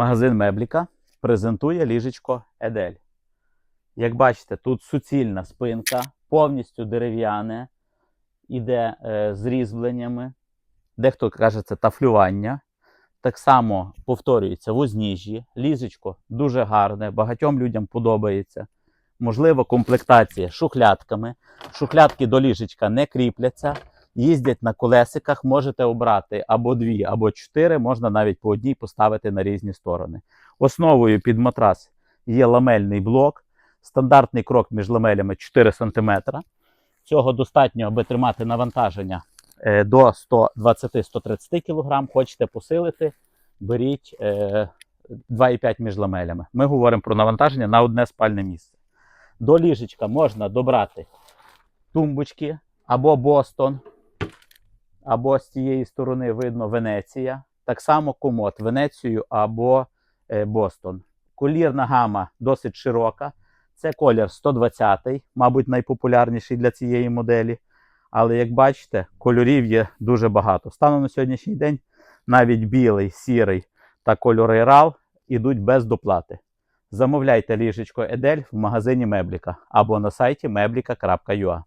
Магазин Мебліка презентує ліжечко Едель. Як бачите, тут суцільна спинка, повністю дерев'яне, іде е, з різьбленнями. Дехто каже, це тафлювання. Так само повторюється в узніжжі. Ліжечко дуже гарне, багатьом людям подобається. Можливо, комплектація шухлядками. Шухлядки до ліжечка не кріпляться, їздять на колесиках, можете обрати або дві, або чотири, можна навіть по одній поставити на різні сторони. Основою під матрас є ламельний блок, стандартний крок між ламелями 4 см. Цього достатньо, аби тримати навантаження е, до 120-130 кг. Хочете посилити, беріть е, 2,5 між ламелями. Ми говоримо про навантаження на одне спальне місце. До ліжечка можна добрати тумбочки або Бостон, або з цієї сторони видно Венеція. Так само комод Венецію або е, Бостон. Колірна гама досить широка. Це колір 120, мабуть, найпопулярніший для цієї моделі. Але як бачите, кольорів є дуже багато. Станом на сьогоднішній день навіть білий, сірий та кольори RAL ідуть без доплати. Замовляйте ліжечко Едель в магазині Мебліка або на сайті meblika.ua.